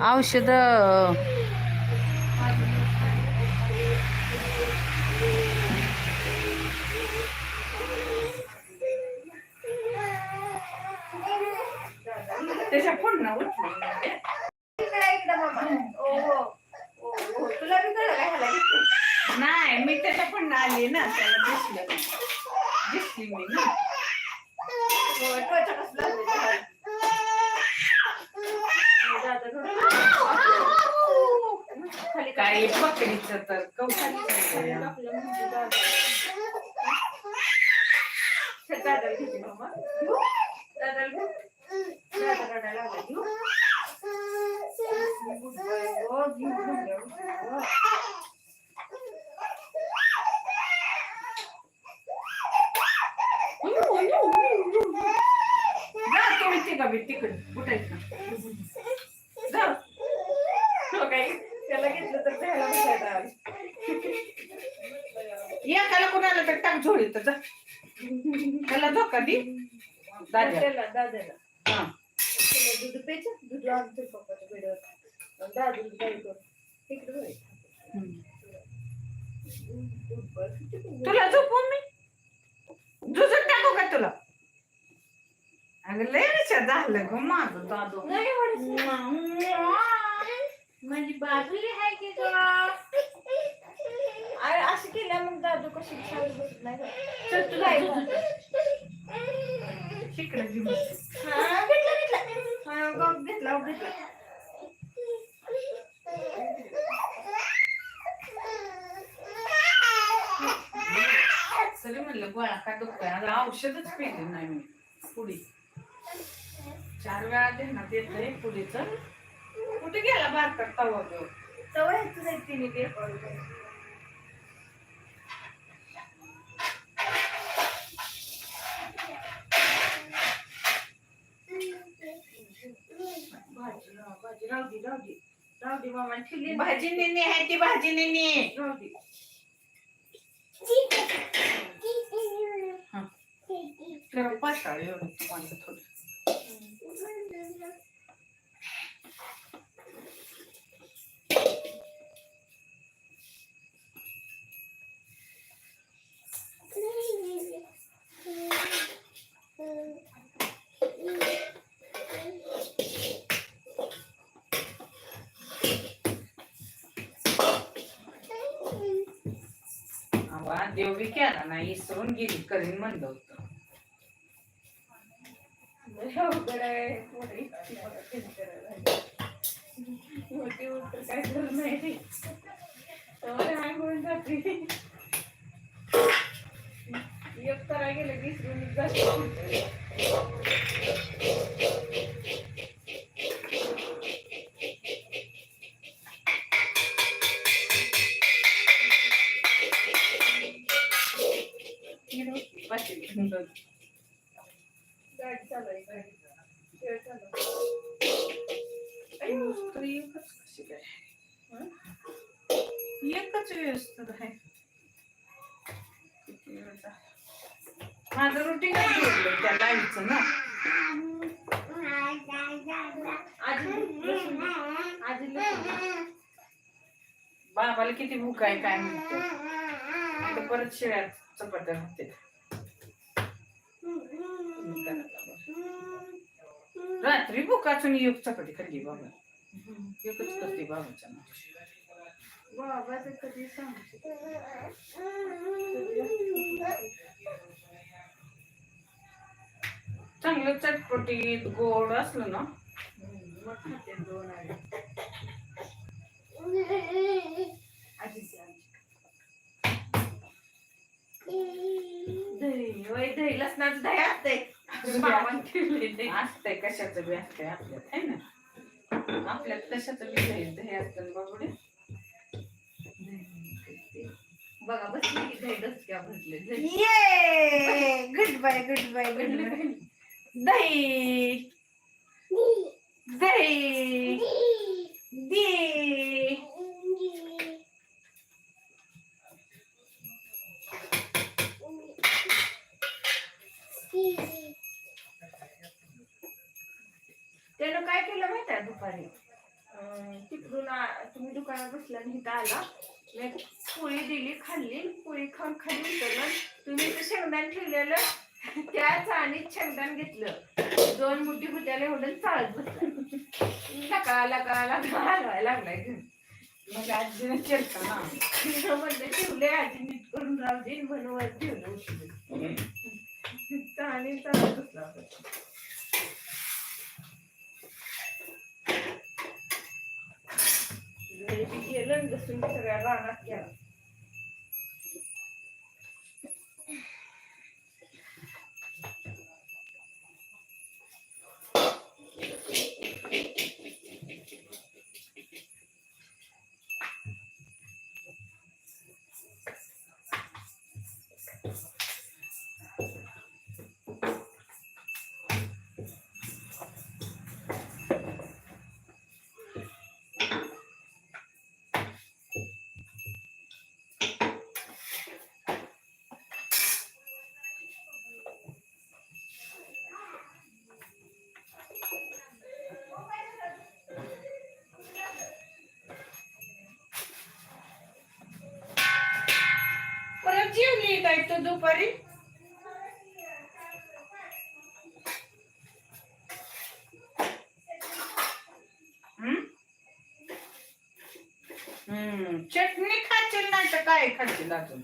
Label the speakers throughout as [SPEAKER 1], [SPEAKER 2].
[SPEAKER 1] औषध
[SPEAKER 2] हो हो?
[SPEAKER 3] नाही मी त्याच्या पण आली ना त्याला दिसलं. दिसली मी ना
[SPEAKER 2] हो, टोचा कसला असतो त्याला? दादा घरून. खाली
[SPEAKER 3] काही पकडीचं तर कौशल्य
[SPEAKER 2] आपलं म्हणजे दादा. चल, दादाला घेते मामा. घेऊ? दादाला घेऊ? दादा रडायला लागला. घेऊ? Good boy. हो, घेऊ, घेऊ, घेऊ. हो.
[SPEAKER 3] जा तुम्ही तिघा बी तिकडे कुठायचं
[SPEAKER 2] जा. हो काय? त्याला घेतलं तर त्याला बसायला आलं.
[SPEAKER 3] एकाला कोणाला तर टाक झोडी तर जा. त्याला धोका दे. दाद्या
[SPEAKER 2] त्याला दादाला
[SPEAKER 3] हा.
[SPEAKER 2] दूध प्यायचं दूध आणतो पप्पाच्या बेडवर दादा दूध प्यायचं तिकडे दूध.
[SPEAKER 3] तुला झोपून मी? जुजत टाकू का तुला? अगं लय विचार झालं ग माझं दादू.
[SPEAKER 2] माझी बाजूली आहे की ग? असं केलं मग दादू कशी खाली बसत नाही का? चल तुला आई घालते.
[SPEAKER 3] शिकलं की मी.
[SPEAKER 2] हा, घेतला, घेतला. हा, गप घेतला, गप घेतला.
[SPEAKER 3] तरी म्हणलं गोळा का दुखतोय आता औषधच पिले नाही मी पुडी चार वेळा देण्यात येतंय पुडीच कुठे गेला बारका तवा?
[SPEAKER 2] तेव्हा ह्याचं जाईल तिने ते भाजी राहू दे, राहू दे. राहू दे, मामा, ठेवली ना.
[SPEAKER 3] भाजी नेनी आहे ती भाजी नेनी
[SPEAKER 2] राहू दे.
[SPEAKER 3] जरा पाताळ एवढं थोडं आवा देव केला नाही इसरून गेली करीन म्हणलं होतं.
[SPEAKER 2] एक अवघड गेलं
[SPEAKER 3] विसरून एकच कशी काय
[SPEAKER 2] हं?
[SPEAKER 3] आहे? माझं रुटीन त्या लाईटचं ना. बाबाला किती भूक आहे काय म्हणते परत शिळ्या चपात्या होते रात्री भुकाचून एक चपाती खाल्ली बाबा. एकच करते बाबाच्या.
[SPEAKER 2] बाबाचं कधी
[SPEAKER 3] चांगलं चटपटीत गोड असलं ना.
[SPEAKER 2] दही दही लसणाचं दही असते मामाने ठेवले दही
[SPEAKER 3] असतंय कशाचं बी असतंय आपल्यात आहे ना? आपल्यात कशाचं बी दही दही असतं बाबुडे?
[SPEAKER 2] बघा बसली की दही डसक्या भरले
[SPEAKER 1] ये! Good bye good bye good bye दही. दही. दे
[SPEAKER 2] त्यानं काय केलं माहिती आहे दुपारी अं, तिकडून आ- तुम्ही दुकानात बसल्या आणि इथं आला. मी पोळी दिली खाल्ली. पोळी खाऊन खाली उतरलं. तुम्ही इथं शेंगदाण ठेवलेलं. त्या चाळणीत शेंगदाण घेतलं. दोन मुठी भुत्याला एवढं चालत बसलं. लका लका लका हलवायला लागलाय.
[SPEAKER 3] मग आजीने केलं ना?
[SPEAKER 2] म्हणलं ठेवले नीट करून राहू दे. म्हणून ठेवलं. चाळणी चालत बसला होता. घरी बी गेलं आणि बसून सगळ्या
[SPEAKER 3] जेवली दुपारी हम्म? चटणी खाशील नाही तर काय खाशील अजून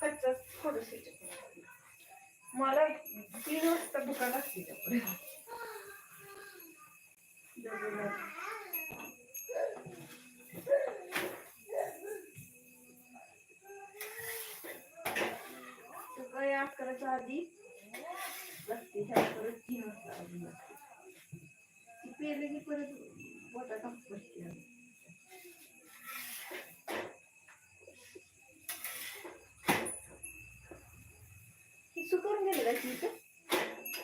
[SPEAKER 2] कच्चाच थोडंसं चटणी टाकली. मला तीन वाजता दुकान असते त्यापुढे सकाळी अकराच्या आधी लागते ह्या परत तीन वाजता आधी लागते ती पेरली की परत बोटा टाकत बसते आम्ही. ती सुकून गेली का ती इथं?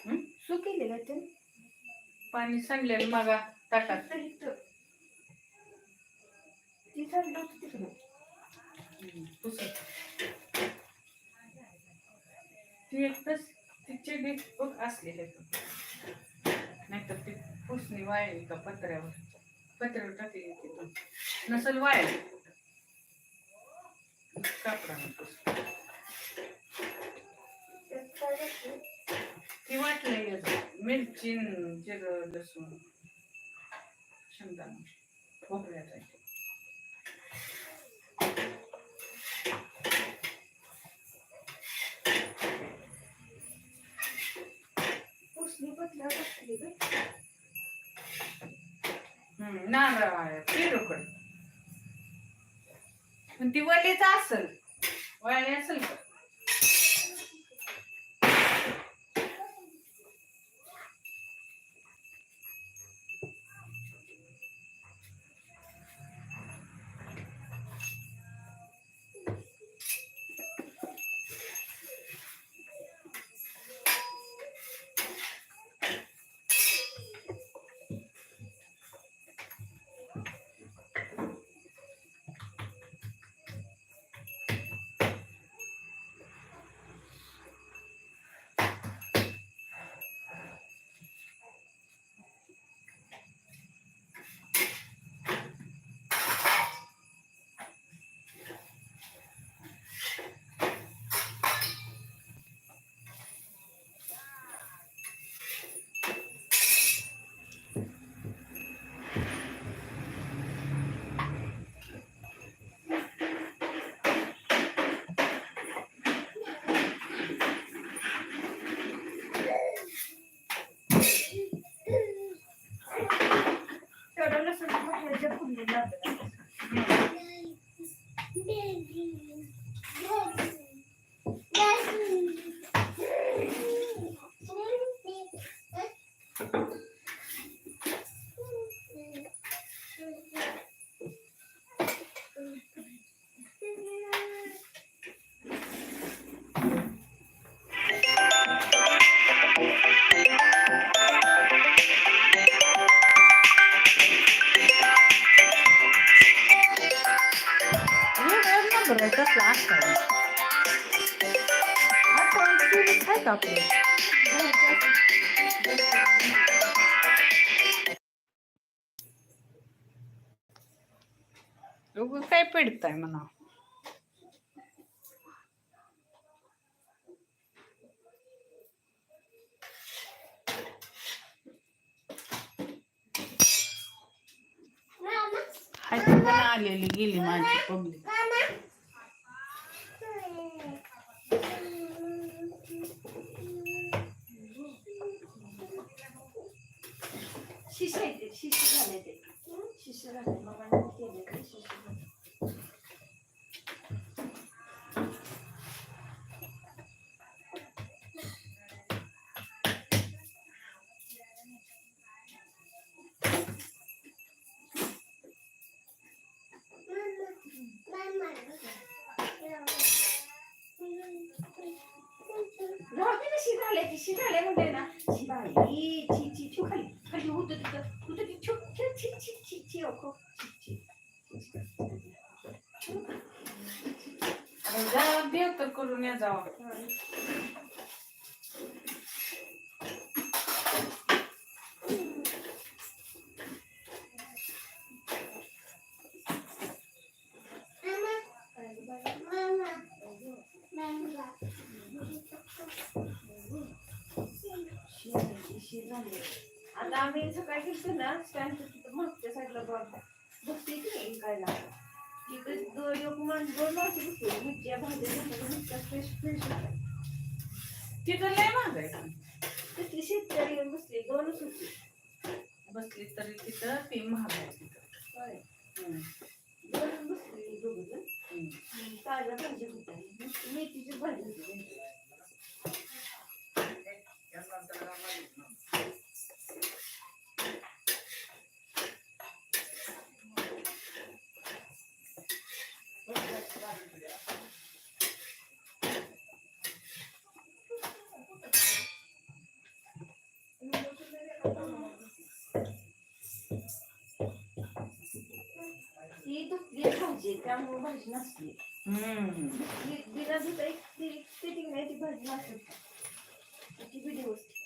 [SPEAKER 3] हम्म?
[SPEAKER 2] सुकेली का ते
[SPEAKER 3] पाणी सांगलेलं मागा ताटात
[SPEAKER 2] ती सांडलं होतं तिकडं
[SPEAKER 3] पुसत. ती एकच तिचे बी बघ असलेले नाहीतर ती पुसणी वाळली का पत्र्यावर पत्र्यावर टाकली होती तू नसल वाळली कापडानं? ती वाटलंय मिरची जिरं लसूण. शेंगदाणा. खोबऱ्याचा नारळ पेरूकड पण ती वलीच असल. वाळली असेल का उगं काय पेडताय म्हणा हाती पण आलेली गेली माझी पब्लिक
[SPEAKER 2] शिष्य आहे ते शिष्य झाले शिराले ती शिराले म्हणते ना. शिराली छी खाली खाली तिथं. होतं ती छू छी छी छी छी छी छी छी
[SPEAKER 3] जा देव तर करून या जावा.
[SPEAKER 2] तिथं
[SPEAKER 3] लय महाग आहे
[SPEAKER 2] तिथली शेतकरी येऊन बसले दोनच होते
[SPEAKER 3] बसली तरी तिथं ती महाग आहे तिथं.
[SPEAKER 2] दोनच बसले दोघं जण. भाज्या होत्या नुसती मेथीची भाजी होती भाजी त्यामुळे भाजी
[SPEAKER 3] हम्म.
[SPEAKER 2] बि- बिना दुसरी ती ती नाही ती भाजी नसते ती बिडी वस्तू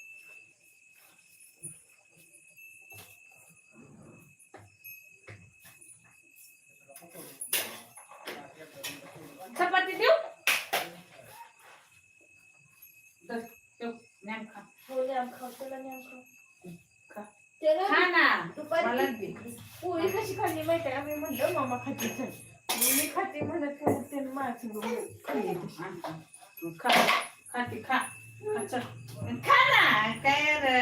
[SPEAKER 3] चपाती देऊ. ज्ञान खा.
[SPEAKER 2] हो न्याम खाऊ त्याला न्याम खाऊ
[SPEAKER 3] खा. ना
[SPEAKER 2] दुपारी पोळी कशी खाल्ली माहिती आहे? का? मी म्हणलं मामा खाते चल मी खाते म्हणत त्यानं माझ्या खाल्ली तशी.
[SPEAKER 3] खा खाती खा खा, चल. खा ना काय रे?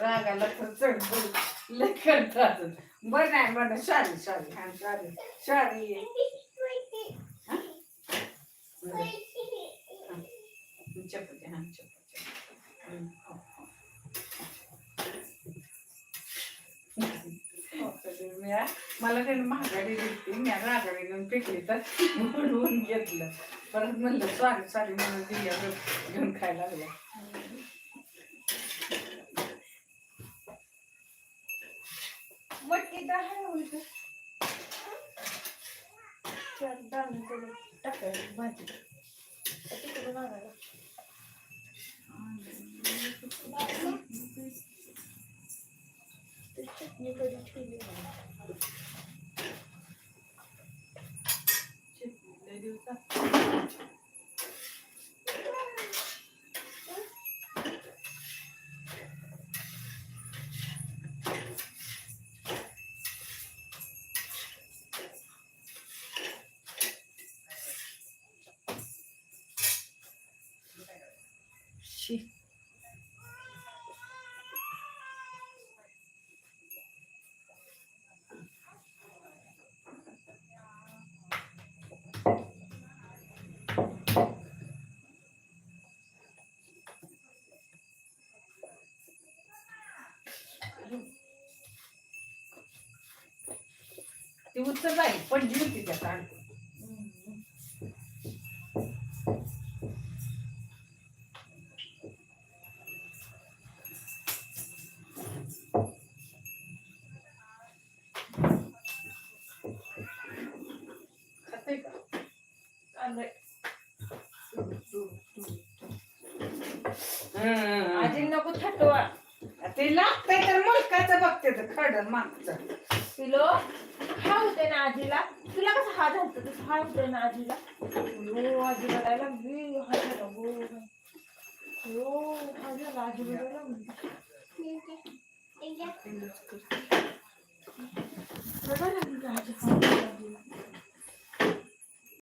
[SPEAKER 3] रागाला तर चढ लय करतात बरं नाही बरं सॉरी सॉरी हा सॉरी सॉरी चपते हा चपते हम्म, हो, हो. हो, तर मी आ- मला त्याने महागाडी दिली. मी रागाडी घेऊन फेकली तर म्हणून घेतलं. परत म्हणलं सॉरी सॉरी म्हणून दिल्या घेऊन खायला लागला
[SPEAKER 2] मटकी डाळ आहे हो चार दाणे करून भाजी. तिकडे मागायला आणायला. ते चटणी कधी ठेवली नाही.
[SPEAKER 3] तर जाईल पडली होती त्या
[SPEAKER 2] आणखी नको थटवा
[SPEAKER 3] ते लागतंय तर मलकाचं बघते खड मागचं.
[SPEAKER 2] पिलो. खाऊ दे ना आजीला. तुला कसं हा झालत तसं हा होते ना आजीला. हो आजी रडायला लागली? हा झाला हो. हो हा झाला आजी लागली? रडायला लागली आजी हा.